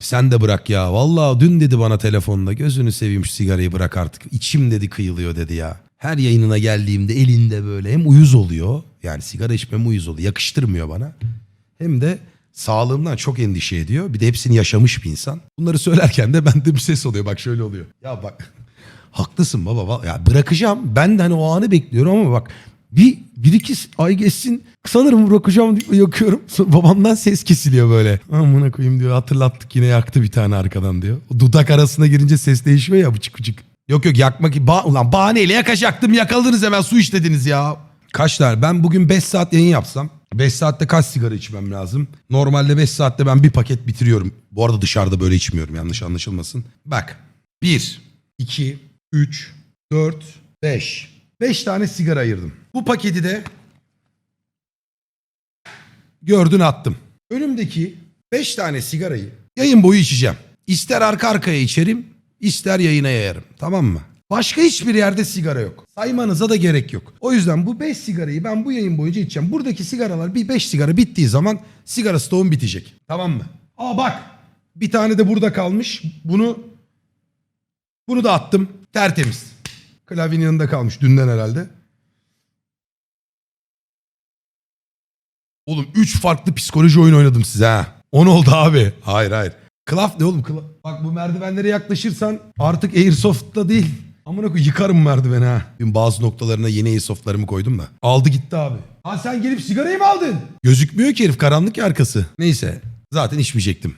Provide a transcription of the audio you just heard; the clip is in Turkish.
Sen de bırak ya. Vallahi dün dedi bana telefonda gözünü seveyim şu sigarayı bırak artık. İçim dedi kıyılıyor dedi ya. Her yayınına geldiğimde elinde böyle hem uyuz oluyor. Yani sigara içmem uyuz oluyor. Yakıştırmıyor bana. Hem de sağlığımdan çok endişe ediyor. Bir de hepsini yaşamış bir insan. Bunları söylerken de bende bir ses oluyor. Bak şöyle oluyor. Ya bak haklısın baba. Ya bırakacağım. Ben de hani o anı bekliyorum ama bak bir, bir iki ay geçsin sanırım bırakacağım diye yakıyorum. Sonra babamdan ses kesiliyor böyle. Amına koyayım diyor hatırlattık yine yaktı bir tane arkadan diyor. O dudak arasına girince ses değişiyor ya bıçık bıçık. Yok yok yakmak ba ulan bahaneyle yakacaktım yakaladınız hemen su işlediniz ya. Kaç tane ben bugün 5 saat yayın yapsam 5 saatte kaç sigara içmem lazım? Normalde 5 saatte ben bir paket bitiriyorum. Bu arada dışarıda böyle içmiyorum yanlış anlaşılmasın. Bak 1, 2, 3, 4, 5. 5 tane sigara ayırdım. Bu paketi de gördün attım. Önümdeki 5 tane sigarayı yayın boyu içeceğim. İster arka arkaya içerim, ister yayına yayarım. Tamam mı? Başka hiçbir yerde sigara yok. Saymanıza da gerek yok. O yüzden bu 5 sigarayı ben bu yayın boyunca içeceğim. Buradaki sigaralar bir 5 sigara bittiği zaman sigara stoğum bitecek. Tamam mı? Aa bak bir tane de burada kalmış. Bunu bunu da attım. Tertemiz. Klavyenin yanında kalmış dünden herhalde. Oğlum 3 farklı psikoloji oyunu oynadım size ha. 10 oldu abi. Hayır hayır. Klaf ne oğlum? Kla- Bak bu merdivenlere yaklaşırsan artık Airsoft'ta değil. Amına koy yıkarım merdiveni ha. Dün bazı noktalarına yeni Airsoft'larımı koydum da. Aldı gitti abi. Ha sen gelip sigarayı mı aldın? Gözükmüyor ki herif karanlık ya arkası. Neyse zaten içmeyecektim.